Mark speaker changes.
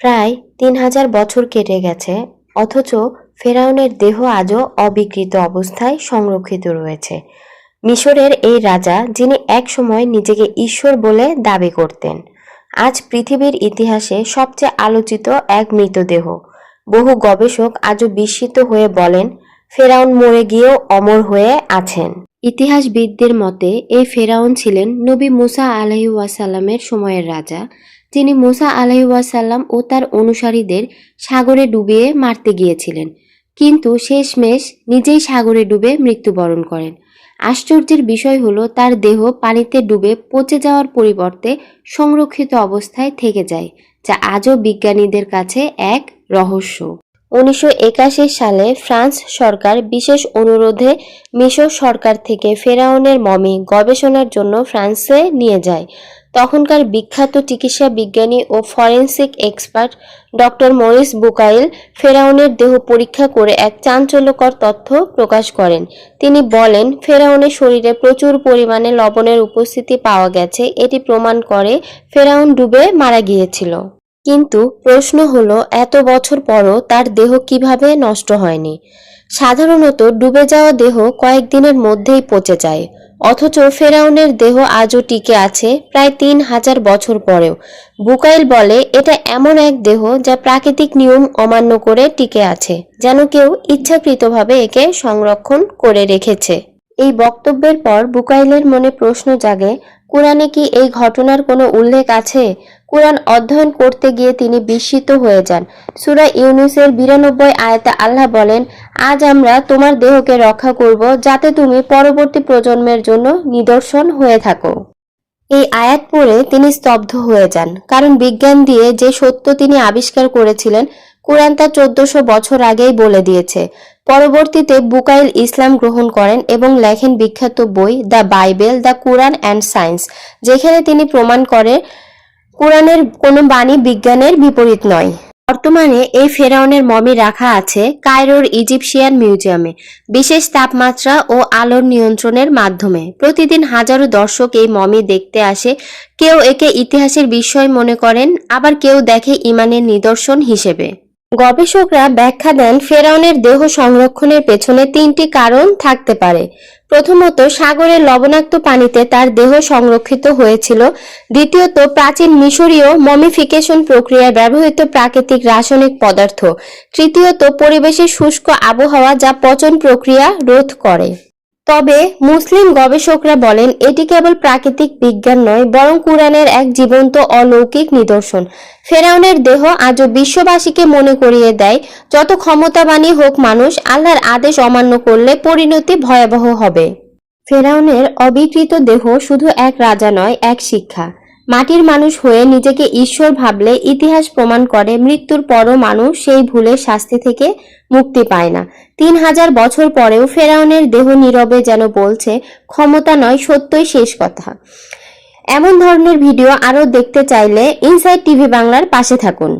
Speaker 1: প্রায় তিন হাজার বছর কেটে গেছে, অথচ ফেরাউনের দেহ আজও অবিকৃত অবস্থায় সংরক্ষিত রয়েছে। মিশরের এই রাজা, যিনি একসময় নিজেকে ঈশ্বর বলে দাবি করতেন, আজ পৃথিবীর ইতিহাসে সবচেয়ে আলোচিত এক মৃতদেহ। বহু গবেষক আজও বিস্মিত হয়ে বলেন, ফেরাউন মরে গিয়েও অমর হয়ে আছেন। ইতিহাসবিদদের মতে, এই ফেরাউন ছিলেন নবী মুসা আলহি ওয়াসাল্লামের সময়ের রাজা যিনি মুসা আলহি ওয়াসাল্লাম ও তার অনুসারীদের সাগরে ডুবিয়ে মারতে গিয়েছিলেন। কিন্তু শেষমেশ নিজেই সাগরে ডুবে মৃত্যুবরণ করেন। আশ্চর্যের বিষয় হলো, তার দেহ পানিতে ডুবে পচে যাওয়ার পরিবর্তে সংরক্ষিত অবস্থায় থেকে যায়, যা আজও বিজ্ঞানীদের কাছে এক রহস্য। উনিশশো একাশি সালে ফ্রান্স সরকার বিশেষ অনুরোধে মিশর সরকার থেকে ফেরাউনের মমি গবেষণার জন্য ফ্রান্সে নিয়ে যায়। তখনকার বিখ্যাত চিকিৎসা বিজ্ঞানী ও forensic expert doctor Maurice Bucaille ফেরাউনের দেহ পরীক্ষা করে এক চাঞ্চল্যকর তথ্য প্রকাশ করেন। তিনি বলেন, ফেরাউনের শরীরে প্রচুর পরিমাণে লবণের উপস্থিতি পাওয়া গেছে। এটি প্রমাণ করে ফেরাউন ডুবে মারা গিয়েছিল। কিন্তু প্রশ্ন হলো, এত বছর পরও তার দেহ কীভাবে নষ্ট হয়নি? সাধারণত ডুবে যাওয়া দেহ কয়েকদিনের মধ্যেই পচে যায়। অথচ ফেরাউনের দেহ আজও টিকে আছে প্রায় তিন হাজার বছর পরেও। বুকাইল বলে, এটা এমন এক দেহ যা প্রাকৃতিক নিয়ম অমান্য করে টিকে আছে, যেন কেউ ইচ্ছাকৃতভাবে একে সংরক্ষণ করে রেখেছে। এই বক্তব্যের পর বুকাইলের মনে প্রশ্ন জাগে, কোরআনে কি এই ঘটনার কোনো উল্লেখ আছে? কোরআন অধ্যয়ন করতে গিয়ে তিনি বিস্মিত হয়ে যান। সুরা ইউনুসের বিরানব্বই আয়াতে আল্লাহ বলেন, আজ আমরা তোমার দেহকে রক্ষা করব যাতে তুমি পরবর্তী প্রজন্মের জন্য নিদর্শন হয়ে থাকো। এই আয়াত পড়ে তিনি স্তব্ধ হয়ে যান। কারণ বিজ্ঞান দিয়ে যে সত্য তিনি আবিষ্কার করেছিলেন, কোরআন তা চোদ্দশো বছর আগেই বলে দিয়েছে। পরবর্তীতে বুকাইল ইসলাম গ্রহণ করেন এবং লেখেন বিখ্যাত বই the Bible, the Quran and science, যেখানে তিনি প্রমাণ করে কোরআনের কোনো বাণী বিজ্ঞানের বিপরীত নয়। বর্তমানে এই ফেরাউনের মমি রাখা আছে কায়রোর ইজিপশিয়ান মিউজিয়ামে, বিশেষ তাপমাত্রা ও আলোর নিয়ন্ত্রণের মাধ্যমে। প্রতিদিন হাজারো দর্শক এই মমি দেখতে আসে, কেউ একে ইতিহাসের বিষয় মনে করেন, আবার কেউ দেখে ইমানের নিদর্শন হিসেবে। গবেষকরা ব্যাখ্যা দেন, ফেরাউনের দেহ সংরক্ষণের পেছনে তিনটি কারণ থাকতে পারে। প্রথমত, সাগরের লবণাক্ত পানিতে তার দেহ সংরক্ষিত হয়েছিল। দ্বিতীয়ত, প্রাচীন মিশরীয় মমিফিকেশন প্রক্রিয়ায় ব্যবহৃত প্রাকৃতিক রাসায়নিক পদার্থ। তৃতীয়ত পরিবেশের শুষ্ক আবহাওয়া যা পচন প্রক্রিয়া রোধ করে। তবে মুসলিম গবেষকরা বলেন, এটি কেবল প্রাকৃতিক বিজ্ঞান নয়, বরং কোরআনের এক জীবন্ত অলৌকিক নিদর্শন। ফেরাউনের দেহ আজও বিশ্ববাসীকে মনে করিয়ে দেয়, যত ক্ষমতাবানী হোক মানুষ, আল্লাহর আদেশ অমান্য করলে পরিণতি ভয়াবহ হবে। ফেরাউনের অবিকৃত দেহ শুধু এক রাজা নয়, এক শিক্ষা। মাটির মানুষ হয়ে নিজেকে ঈশ্বর ভাবলে ইতিহাস প্রমাণ করে মৃত্যুর পরও মানুষ সেই ভুলের শাস্তি থেকে মুক্তি পায় না। তিন হাজার বছর পরেও ফেরাউনের দেহ নীরবে যেন বলছে, ক্ষমতা নয়, সত্যই শেষ কথা। এমন ধরনের ভিডিও আরও দেখতে চাইলে ইনসাইড টিভি বাংলার পাশে থাকুন।